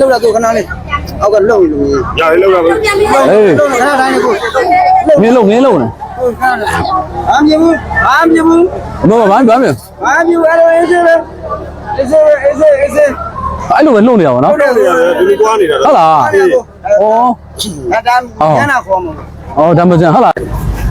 လောက်တာကိုခဏလေးအောက်ကလုံလို့ရရလောက်ပါဘူးဟေးလုံခဏတိုင်းကိုငင်းလုံးငင်းလုံးနဲ့ဘာမြင်ဘူးဘာမြင်ဘူးအမမဘာဘာမြင်ဘာမြင်ဘူးအဲ့လိုအေးစေးအေးစေးအေးစေးအေးစေးအဲ့လိုပဲလုံနေရပါတော့ဟုတ်တယ်ဒီလိုကွာနေတာဟုတ်လားဩအဲ့ဒါညနာခေါ်မှာဩဒါမှကျန်ဟုတ်လား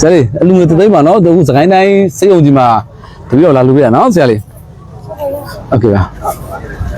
ဆရာလေးအလူငွေသိသိမ်းပါနော်သူစကိုင်းတိုင်းစိတ်ုံကြီးမှာတပည့်တော်လာလူပြရနော်ဆရာလေး โอเคပါ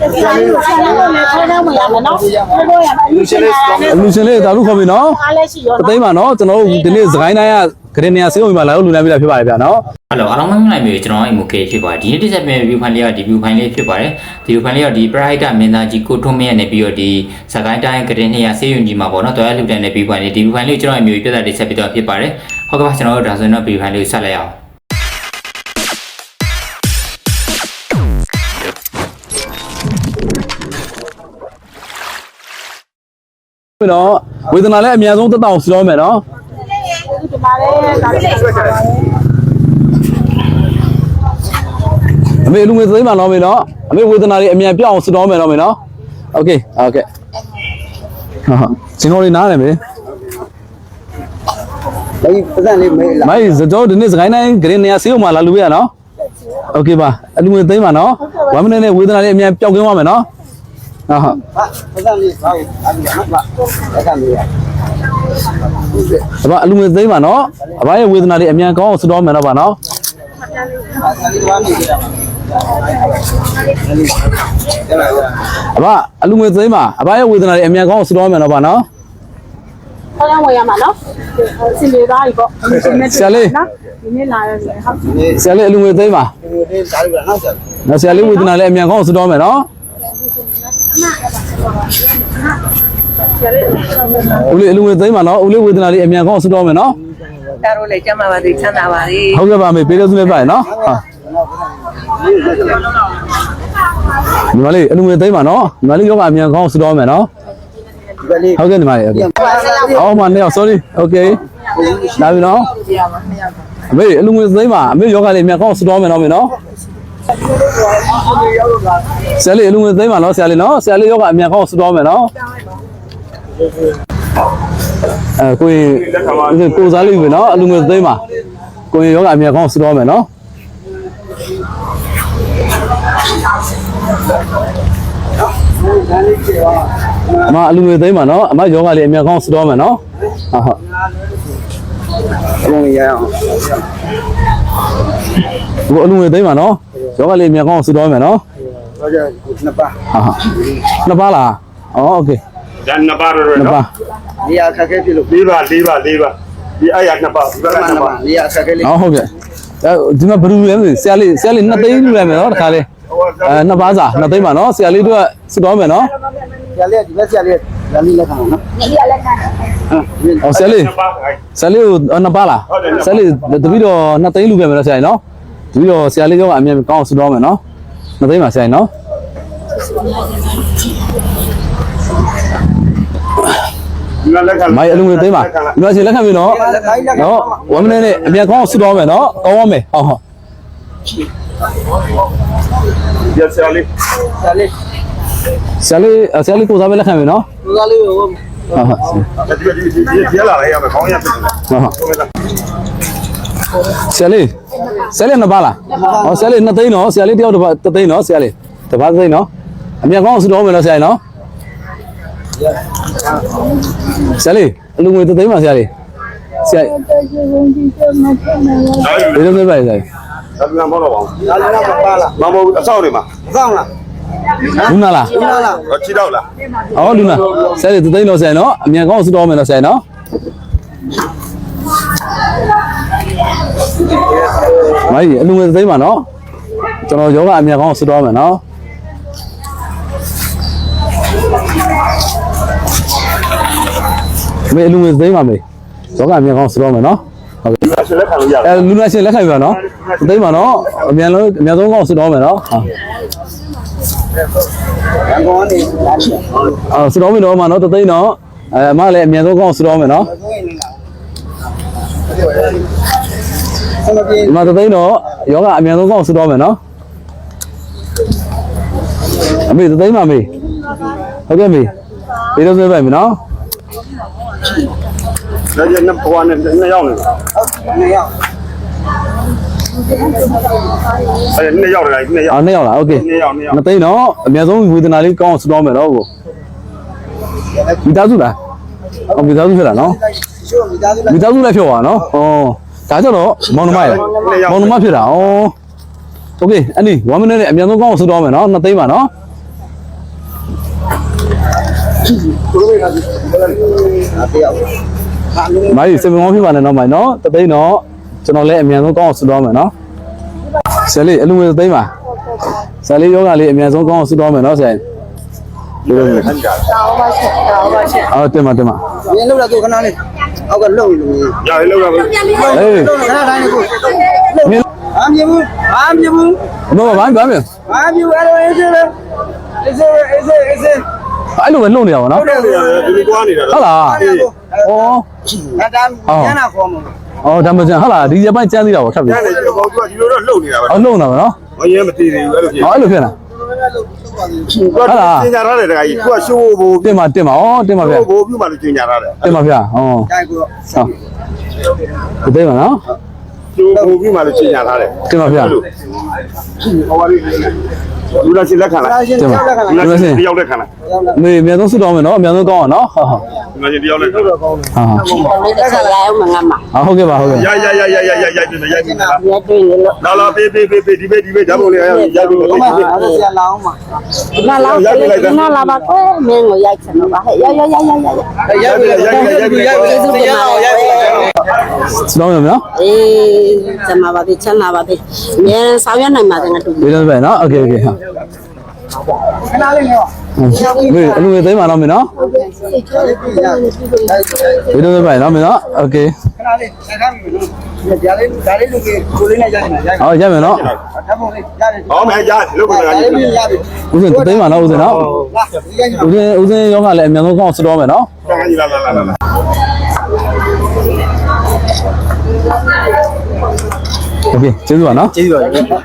ဆိုင်လို့ဆိုင်လို့လည်းထိုးတော့မရမယ်နော်ထိုးတော့ရမယ်လူရှင်လေး အလူရှင်လေးတာလူခေါ်ပြီနော် အားလည်းရှိရော တသိမ်းပါနော်ကျွန်တော်တို့ဒီနေ့စကိုင်းတိုင်းကဂရနေယာစိတ်ုံကြီးမှာလာလို့လူနိုင်ပြတာဖြစ်ပါတယ်ဗျာနော် ဟယ်လိုအားလုံးမင်္ဂလာပါကျွန်တော်အိမ်မူကေဖြစ်ပါတယ်ဒီနေ့တစ်ဆက်ပြန် view file လေးကဒီ view file လေးဖြစ်ပါတယ်ဒီ view file လေးကဒီ private မင်းသားကြီးကိုထွန်းမင်းရနေပြီးတော့ဒီစကိုင်းတိုင်းကရင်နေရဆေးရုံကြီးမှာပေါ့နော်တော်ရလူတန်းနေ view file လေးဒီ view file လေးကိုကျွန်တော်အမျိုးပြတ်တာလေးဆက်ပြီးတော့ဖြစ်ပါတယ်ဟုတ်ကဲ့ပါကျွန်တော်တို့ဒါဆိုရင်တော့ view file လေးကိုဆက်လိုက်အောင် ပြီနော်ဝေဒနာလည်းအများဆုံးတက်တောင်စတော့မယ်နော် ဒီမှာလည်းဒါလေးဆွဲထားတယ် အမေလူငွေသိမ်းပါနော်မေနော်အမေဝေဒနာတွေအမြန်ပြောင်းအောင်စတော့မယ်နော်မေနော်โอเคโอเคဟာစင်ကောလေးနားတယ်မေ လေးပတ်စံလေးမေးလာ မိုင်းဇတော်ဒီနေ့စကိုင်းတိုင်းဂရင်းနေရဆေးုံမှာလာလူရနော်โอเคပါအလူငွေသိမ်းပါနော်1 minute နဲ့ဝေဒနာတွေအမြန်ပြောင်းကင်းသွားမယ်နော် ဟာဟာဟာပတ်စံလေးဘာလို့အဲ့ဒီနော်ပတ်စံလေးအဘအလူငွေသိမ်းပါနော်အဘရဲ့ဝေဒနာတွေအမြန်ကောင်းအောင်စတော့မယ်နော်ပါနော်ပတ်စံလေးဘာနေကြတာအဲ့ဒါအဘအလူငွေသိမ်းပါအဘရဲ့ဝေဒနာတွေအမြန်ကောင်းအောင်စတော့မယ်နော်ပါနော်ခေါင်းရဝင်ရမှာနော်စင်လေးသားကြီးပေါ့လူရှင်နဲ့ဆရာလေးနော်ဒီနေ့လာရတယ်ဟုတ်ဒီဆရာလေးအလူငွေသိမ်းပါနေ့ဒါရီကနောက်ဆက်နော်ဆရာလေးဝေဒနာလည်းအမြန်ကောင်းအောင်စတော့မယ်နော် ဦးလေးအလူငွေသိမ်းပါနော်ဦးလေးဝေဒနာလေးအမြန်ကောင်းအောင်စတော့မယ်နော်တားတို့လည်းကျမ်းမာပါစေချမ်းသာပါစေဟုတ်ကဲ့ပါမေပေးလို့စုနေပါရနော်ဟာညီမလေးအလူငွေသိမ်းပါနော်ညီမလေးယောဂအမြန်ကောင်းအောင်စတော့မယ်နော်ဒီကလေးဟုတ်ကဲ့ညီမလေးဟုတ်ကဲ့အော်မနေအောင် sorry okay လာပြီနော်အမေအလူငွေသိမ်းပါအမေယောဂလေးအမြန်ကောင်းအောင်စတော့မယ်နော်မေနော် ဆရာလေးအလူငွေသိမ်းပါနော်ဆရာလေးနော်ဆရာလေးယောဂအမြန်ကောင်းအောင်စတော့မယ်နော်အဲကိုရင်ကိုစားလေးပြီနော်အလူငွေသိမ်းပါကိုရင်ယောဂအမြန်ကောင်းအောင်စတော့မယ်နော်အမအလူငွေသိမ်းပါနော်အမယောဂလေးအမြန်ကောင်းအောင်စတော့မယ်နော်ဟုတ်ဟုတ်အလုံးရအောင်ဒီအလူငွေသိမ်းပါနော် ယောဂလေးအမြန်ကောင်းအောင်စတော့မယ်နော် တော့ကြနှစ်ပါ ဟာဟာနှစ်ပါးလားအော်โอเค ဒါနှစ်ပါးတော့ နှစ်ပါး နေရာခက်ခဲပြလို့ လေးပါလေးပါလေးပါဒီအဲ့ရနှစ်ပါးဒီဘက်က မှန် နှစ် ပါ ပါး နေရာခက်ခဲလေး အော်ဟုတ်ကဲ့အဲဒီမှာဘယ်လိုလဲမသိဆရာလေးဆရာလေးနှစ်သိန်းလူလိုက်မယ်နော်တခါလေးအဲနှစ်ပါးစာနှစ်သိန်းပါနော်ဆရာလေးတို့စတော့မယ်နော် ဆရာလေးဒီလက်ဆရာလေးဇာလီလက်ခံနော် နေရလက်ခံ အော်ဆရာလေး နှစ်ပါးအဲ့ ဆရာလေးကိုနှစ်ပါးလားဆရာလေးတပီတော့နှစ်သိန်းလူခဲ့မယ်နော်ဆရာကြီးနော် တပီတော့ဆရာလေးကအမြင်ကောင်းအောင်စတော့မယ်နော်နှစ်သိန်းပါဆရာကြီးနော်ဒီကလက်ခံမိုင်းအလူငွေသိန်းပါဒီမှာရှင်လက်ခံပြီနော်နော်1 minute နဲ့အမြင်ကောင်းအောင်စတော့မယ်နော်ကောင်းပါမယ်ဟုတ်ဟုတ်ရဆရာလေးဆရာလေးဆရာလေးဆရာလေးကိုစားပဲလက်ခံပြီနော်လူသားလေးကိုဟုတ်ဟုတ်ဒီဒီဒီဒီလာလိုက်ရမယ်ခေါင်းရပြတယ်ဟုတ်ဟုတ်ဆရာလေး ဆရာလေးနှစ်ပါးလားဟောဆရာလေးနှစ်သိန်းနော်ဆရာလေးတယောက်တစ်ပါးတစ်သိန်းနော်ဆရာလေးတစ်ပါးတစ်သိန်းနော်အမြင်ကောင်းအောင်စတော့မယ်နော်ဆရာကြီးနော်ဆရာလေးအလူငွေတစ်သိန်းပါဆရာလေးဆရာဘယ်လိုလဲပါဆရာလေးဒါကမောတော့ပါဒါလည်းတော့ပါလားမမဟုတ်အဆောက်တွေမှာကောင်းလားလူနာလားလူသားလားတော့ချီတော့လားဟောလူနာဆရာလေးတစ်သိန်းနော်ဆရာနော်အမြင်ကောင်းအောင်စတော့မယ်နော်ဆရာနော် မိုင်းအလူငွေတစ်သိန်းပါနော်ကျွန်တော်ယောဂအမြင်ကောင်းအောင်စတော့မယ်နော်မေအလူငွေသိမ်းပါမေယောဂအမြန်ကောင်းစတော့မယ်နော်ဟုတ်ကဲ့ဆက်လက်ခံလို့ရအဲလူနာရှင်လက်ခံပြီပါနော်သိမ်းပါနော်အမြန်လုံးအမြန်ဆုံးကောင်းစတော့မယ်နော်ဟာအကောင်းနေလာတယ်အော်စတော့မယ်နော်မနော်တသိန်းနော်အဲအမလည်းအမြန်ဆုံးကောင်းစတော့မယ်နော် ဆမပြေ ဒီမှာတသိန်းနော်ယောဂအမြန်ဆုံးကောင်းစတော့မယ်နော်အမေတသိန်းပါမေ ဟုတ်ကဲ့မေပေးတော့ဆွဲပိုက်မယ်နော် ဒါကျနှစ်ဘွားနဲ့နှစ်ယောက်နေနှစ်ယောက်အဲ့နှစ်ယောက်လိုက်နှစ်ယောက် အော်နှစ်ယောက်လားโอเค နှစ်ယောက်နှစ်ယောက် မသိနော်အများဆုံးဝေဒနာလေးကောင်းအောင်ဆူတောင်းမယ်နော်ကိုမိသားစုလားအော်မိသားစုဖြစ်လားနော်မိသားစုလည်းဖြစ်သွားနော်ဩ ဒါကြတော့မောင်နှမရမောင်နှမဖြစ်တာဩโอเคအဲ့ဒီ1 minute နဲ့အများဆုံးကောင်းအောင်ဆူတောင်းမယ်နော်နှစ်သိန်းပါနော်မိုင်းစေမမောဖြစ်ပါနဲ့နော်မိုင်းနော်တသိန်းတော့ကျွန်တော်လည်းအများဆုံးကောင်းအောင်ဆူတောင်းမယ်နော်ဆယ်လေးအလူငွေသိန်းပါဆယ်လေးယောဂလေးအများဆုံးကောင်းအောင်ဆူတောင်းမယ်နော်ဆယ်ဒီလိုမျိုး ဟန်ကြ အော်တင်ပါတင်ပါ ရင်းလောက်တော့ခဏလေး အောက်ကလုံလို့ရရလောက်တော့ဟေးခဏတိုင်းကိုမင်းအာမြဘူးအာမြဘူးတော့ဘာဘာမင်းအာမြဘူးအဲ့လိုအေးစေးလေအေးစေးအေးစေးအေးစေးအဲ့လိုပဲလှုပ်နေရပါတော့ဟုတ်တယ်ဒီလိုကွာနေတာဟုတ်လားဩအတန်းညနာခေါ်မှာဩဒါမှကျန်ဟုတ်လားဒီရပိုင်းကျန်းသေးတာပေါ့ထပ်ပြီညနေဒီကောင်ကဒီလိုတော့လှုပ်နေတာပဲအော်လှုပ်နေတာပါနော်မရဲမတည်သေးဘူးအဲ့လိုဖြစ်ဟောအဲ့လိုဖြစ်လား ဟုတ်လားကျင်ညာထားတယ်တခါကြီးသူကရှိုးဖို့တင်ပါတင်ပါဩတင်ပါဗျာဘိုးပြုမှလို့ကျင်ညာထားတယ်တင်ပါဗျာဩတိုင်းကိုဟုတ်ဒီသိပါနော် ရှိုးဘိုးပြုမှလို့ကျင်ညာထားတယ်တင်ပါဗျာဟောပါလိလူလာစီလက်ခံလားအားရှင်ကြောက်လက်ခံလူလာစီတယောက်လက်ခံလားမေအများဆုံးဆွတော်မယ်နော်အများဆုံးကောင်းအောင်နော်ဟုတ်ဟုတ်လူလာစီတယောက်လက်ခံလားဟာဟာလေးတစ်ခါရအောင်မငတ်မှာဟာဟုတ်ကဲ့ပါဟုတ်ကဲ့ရရရရရရရပြင်ရပြင်လားမြတ်တွင်းလို့လာလာပေးပေးပေးပေးဒီဘေးဒီဘေးဓာတ်ပုံလေးရရပြင်ပေးအဲ့ဒါဆရာလောင်းမှာဒီနာလာဒီနာလာပါကွမင်းကိုရိုက်ချင်တော့ပါဟဲ့ရရရရရရရပြီရပြီရပြီရပြီကျေးဇူးတင် ပါတယ် ဆွတော်မယ်နော် အေးဇမပါပြီချမ်းသာပါပြီအများဆောင်ရွက်နိုင်ပါတယ်ငါတို့ ဒီလိုပဲနော်โอเคโอเคဟာ ခဏလေးနော် မေအလူငွေသိမ်းပါနော်မင်းနော်ဒီလိုပဲနော်မင်းနော်โอเค ခဏလေးဆက်ခမ်းပြီနော်ဒါလေးဒါလေးလူကြီးကိုလေးနဲ့ရိုက်နေတာရိုက် ဟောရမယ်နော် ဓာတ်ပုံလေးရတယ် ဟောမယ်ရလုတ်ကြတာ ဒါ ကြီး လေးရပြီ ဦးစင်သိမ်းပါနော်ဦးစင်နော် လာရိုက်နေ ဦးစင်ဦးစင်ယောဂလည်းအများဆုံးကောင်းအောင်ဆွတော်မယ်နော် တန်းကြီးလာလာလာလာ โอเคကျေးဇူးပါနော် ကျေးဇူးပါ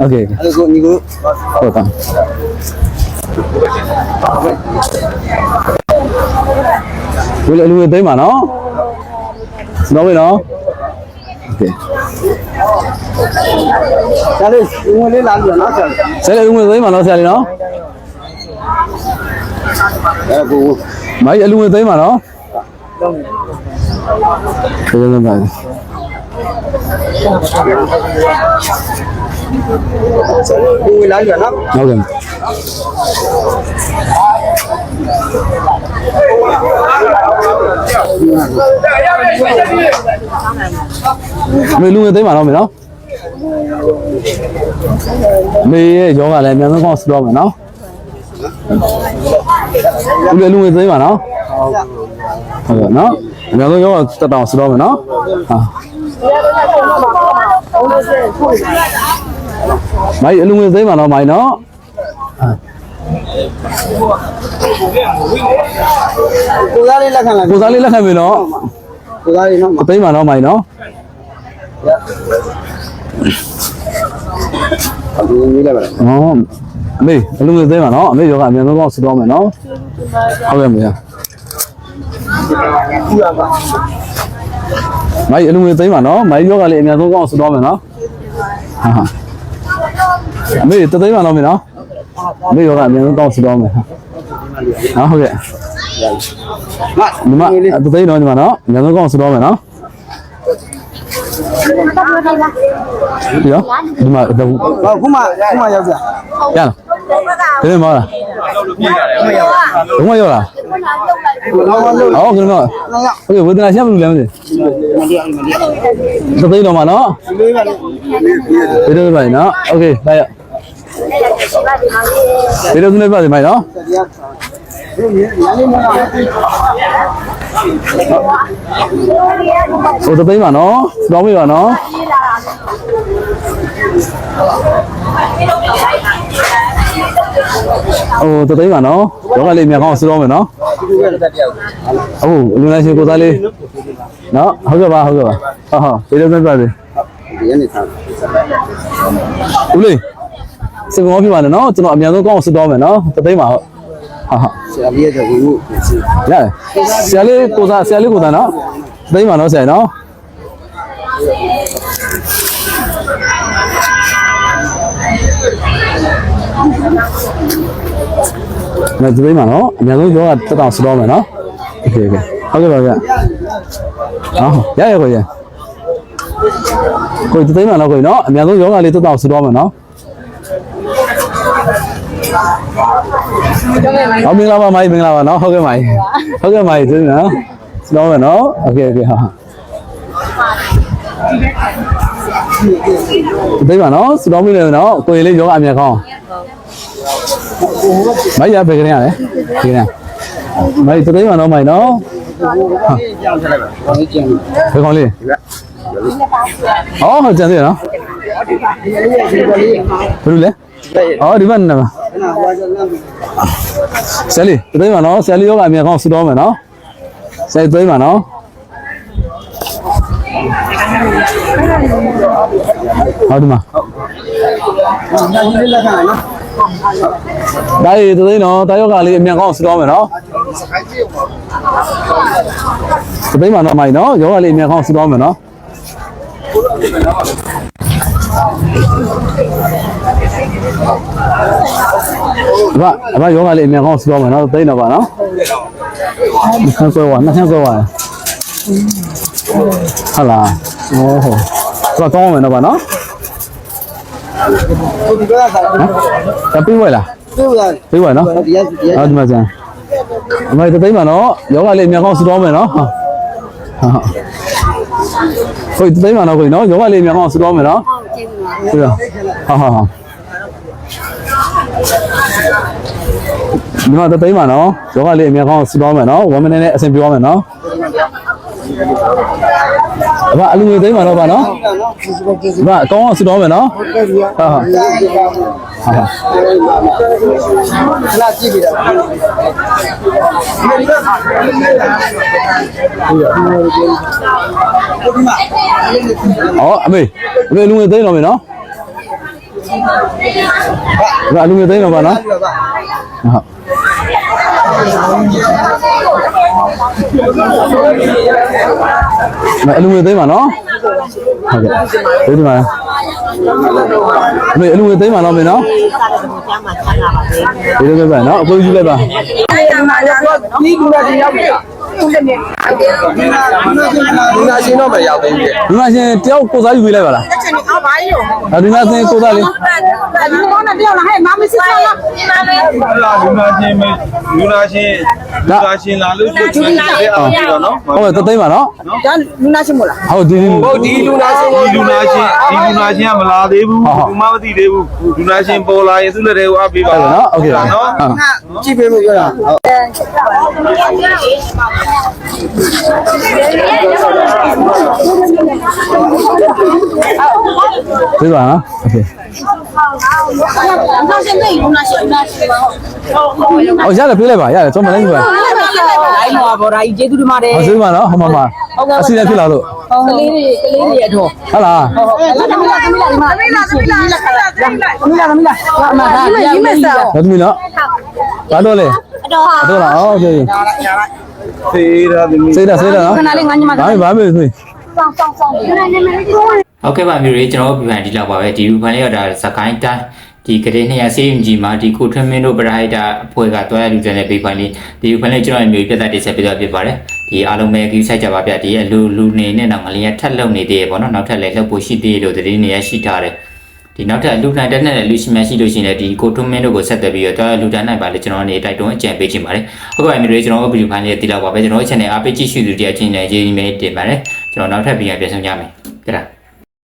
โอเค အဲ့ကိုညီကို ဟုတ်ပါဘူးလေလူတွေသိမ်းပါနော်စတော့ပြီနော်โอเค ဒါလေးငွေလေးလာလို့နော်ဆရာ ဆယ်လေးလူတွေသိမ်းပါနော်ဆရာလေးနော် အဲ့ကို မိုင်းအလူတွေသိမ်းပါနော်ကျေးဇူးပါ ကိုလာရနော်ဟုတ်ကဲ့မေလူငယ်သိမ်းပါတော့မေနော်မေရဲ့ယောဂလည်းအများဆုံးကောင်းစတော့မယ်နော်လူလူငယ်သိမ်းပါနော်ဟုတ်ကဲ့နော်အများဆုံးယောဂတက်တောင်စတော့မယ်နော်ဟာ မိုင်းအလူငယ်သိမ်းပါနော်မိုင်းနော်ကိုသားလေးလက်ခံလာကိုစားလေးလက်ခံပြီနော်ကိုသားလေးနော်အသိမ်းပါနော်မိုင်းနော်အခုကြီးလိုက်ပါဟောအမေအလူငယ်သိမ်းပါနော်အမေယောဂအများဆုံးကောင်းစတော့မယ်နော်ဟုတ်ကဲ့မေကြည့်ရပါ မိုင်းအလူငွေသိမ်းပါနော်မိုင်းယောကလေးအများဆုံးကောင်းဆူတော့မယ်နော်ဟာဟာအမေတသိမ်းပါနော်မေနော်အမေယောကအများဆုံးကောင်းဆူတော့မယ်ဟာဟုတ်ကဲ့ငါဒီမှာတသိမ်းတော့ဒီမှာနော်အများဆုံးကောင်းဆူတော့မယ်နော်ဒီရောဒီမှာတော့ဟောခုမှခုမှရောက်ကြရလား ဒီနေ့မလားဘုမရောက်လား လောလောလို့ ဟောကဲနော်ဟုတ်ကဲ့ဝေဒနာရှက်ဘူးလဲမသိတသိမ်းတော့မှာနော် လေးပါလေ ဒီလိုပဲနော်โอเคလိုက်ရဒီလိုနေပါဒီမိုင်နော် တရားဒီရန်လေးမလား ဟိုတသိမ်းပါနော်စတော်မေးပါနော် ဟိုတသိမ်းပါနော်ရောကလေးမြန်ကောင်းစတော်မယ်နော်ဒီလိုပဲတက်ပြောက်ဟုတ်လူနိုင်ရှင်ကိုသားလေးနော်ဟုတ်ကဲ့ပါဟုတ်ကဲ့ပါဟုတ်ဟုတ်ဒီလိုပဲပါစေဒီရနေသားဦးလေးစကောဖြစ်ပါနဲ့နော်ကျွန်တော်အမြန်ဆုံးကောင်းစတော်မယ်နော်တသိမ်းပါဟုတ်ဟုတ်ဟုတ်ဆရာလေးရဲ့ဝင်ဖို့စီရတယ်ဆရာလေးကိုစားဆရာလေးကိုစားနော်သိမ်းပါနော်ဆရာနော် မသိမ်းပါနော်အများဆုံးယောဂတက်တောင်စတော့မယ်နော်โอเคโอเคဟုတ်ကဲ့ပါဗျဟောရရကိုရကိုသိမ်းပါနော်ကိုနော်အများဆုံးယောဂလေးတက်တောင်စတော့မယ်နော်ဟောမင်္ဂလာပါမိုင်းမင်္ဂလာပါနော်ဟုတ်ကဲ့မိုင်းဟုတ်ကဲ့မိုင်းသိမ်းနော်စတော့မယ်နော်โอเคโอเคဟာသိမ်းပါနော်စတော့မိနေနော်ကိုရင်လေးယောဂအမြတ်ကောင်း မိုင်းရပဲကြရလေဒီနေ့မိုင်းသိမ်းပါနော်မိုင်းနော်ကြောင်းထလိုက်ပါဘာလို့ကျန်ဘယ်ကောင်လေးဟောဟုတ်ကြတယ်နော်ဘယ်လိုလဲဟောဒီဘက်နေမှာခဏဟိုကလမ်းပြီးဆယ်လီသိမ်းပါနော်ဆယ်လီယောကအမြတ်ကောင်းဆူတော့မယ်နော်ဆယ်သိမ်းပါနော်ဟောဒီမှာဒါကြီးလေးလက်ခံနော် ဒါရီတသိန်းတော့တာယောဂါလေးအမြန်ကောင်းဆူတော့မယ်နော်ဒီပိမနော်မိုင်နော်ယောဂါလေးအမြန်ကောင်းဆူတော့မယ်နော်ဘာဘာယောဂါလေးအမြန်ကောင်းဆူတော့မယ်နော်သိန်းတော့ပါနော်နှစ်ဆန်းဆွဲပါနှစ်ဆန်းဆွဲပါဟုတ်လားဟောဟောသွားကောင်းမယ်နော်ပါနော် ဒီကစားတပိဝဲလားသူ့ကပိဝဲနော်ဒီရက်ဒီရက်အော်ဒီမှာစမ်းအမေသိပါနော်ယောဂလေးအမြန်ကောင်းစတော့မယ်နော်ဟာကိုသိပါနော်ကိုနော်ယောဂလေးအမြန်ကောင်းစတော့မယ်နော်ဟုတ်ပါဟာဟာဟာဒီမှာသိပါနော်ယောဂလေးအမြန်ကောင်းစတော့မယ်နော်1 minute နဲ့အဆင်ပြေမယ်နော် အဘအလူငွေသိမ်းပါတော့ပါနော်နော်ဒီစပကိစအဘအကောင်းအောင်စတော့မယ်နော်တဲ့ဒီဟာဟာရက်ဒီကဟာဟာလာကြည့်ပြီးတာဒီမှာဟောအမေအမေအလူငွေသိမ်းတော့မယ်နော်အဘအလူငွေသိမ်းတော့ပါနော်ဒီပါဟုတ်မ အလူငွေသိမ်းပါနော်ဟုတ်ကဲ့ဒီဒီမှာအမေအလူငွေသိမ်းပါနော်မင်းနော်ဒီလိုပဲပါနော်အကိုယူလိုက်ပါဒီကူကဒီရောက်ပြီ လူနာရှင်တော့မရောက်သေးဘူးလေလူနာရှင်တယောက်ကိုစားယူပေးလိုက်ပါလားအချင်းအော်ဘာကြီးရောလူနာရှင်ကိုစားလေးဒီမောင်နဲ့တယောက်လားဟဲ့မမစစ်စားလားဒီနာလေးလူနာရှင်မလူနာရှင်လူနာရှင်လာလို့ကျူးလာတယ်အောင်ပြီတော့နော်ဟုတ်တယ်သိမ့်ပါနော်ဒါလူနာရှင်မို့လားဟုတ်ဒီဟုတ်ဒီလူနာရှင်ဒီလူနာရှင်ဒီလူနာရှင်ကမလာသေးဘူးဘူးမမသိသေးဘူးလူနာရှင်ပေါ်လာရင်သူ့လက်ထဲကိုအပ်ပေးပါနော်ဟုတ်ကဲ့နော်ကြည့်ပေးမှုပြောတာဟုတ်对吧？OK。哦，下来别来吧，下来专门来一份。တိုင်းတော့ဗော်ဓာကြီးကျေးဇူးတင်ပါတယ်ဟုတ်စမ်းပါနော်ဟောမမအစီအစဉ်ဖြစ်လာလို့ကလေးတွေကလေးတွေအထောဟုတ်လားဟုတ်ကဲ့သမီးလာသမီးလာသမီးလာသမီးလာသမီးလာသမီးလာသမီးလာအမဒါရီမက်ဆာဟုတ်သမီးနော်ဘာတော့လဲအတော်ဟာအတော်လားဟုတ်ကဲ့ညာလိုက်ညာလိုက် သေးတာသမီးစေးတာစေးတာနော်ခဏလေးငါညီမဘာမှဘာမှမသိစောင်းစောင်းစောင်းနေနေနေဟုတ်ကဲ့ပါမျိုးတွေကျွန်တော်တို့ပြန်ဒီလောက်ပါပဲဒီပြန်လေးရတာစကိုင်းတိုင်းဒီကလေး200စေးရင်ကြီးမှာဒီကိုထွန်းမင်းတို့ပရိုက်တာအဖွဲ့ကတွားရလူတဲ့ပေးဖိုင်လေးဒီပြန်လေးကျွန်တော်မျိုးပြတ်တက်တင်ဆက်ပေးတော့ဖြစ်ပါတယ်ဒီအားလုံးပဲကြီးဆိုင်ကြပါဗျဒီအလူလူနေနဲ့တော့ငလျက်ထက်လုံနေသေးရပေါ့နော်နောက်ထပ်လည်းလှုပ်ဖို့ရှိသေးလို့တတိနေရရှိထားတယ် ဒီနောက်ထပ်လူနိုင်တဲ့နဲ့လူရှိမှရှိလို့ရှိရင်လည်းဒီကိုထွန်းမင်းတို့ကိုဆက်သွယ်ပြီးတော့တွားရလူတန်းနိုင်ပါလေကျွန်တော်အနေတိုက်တွန်းအကြံပေးချင်ပါတယ်ဟုတ်ကဲ့မျိုးတွေကျွန်တော်တို့ဗီဒီယိုဖိုင်လေးတိလောက်ပါပဲကျွန်တော်တို့ channel အားပေးကြည့်ရှုသူတရားချင်းနဲ့ရေးနေတင်ပါတယ်ကျွန်တော်နောက်ထပ်ဗီဒီယိုပြန်ဆောင်ကြမယ်ကြည့်လား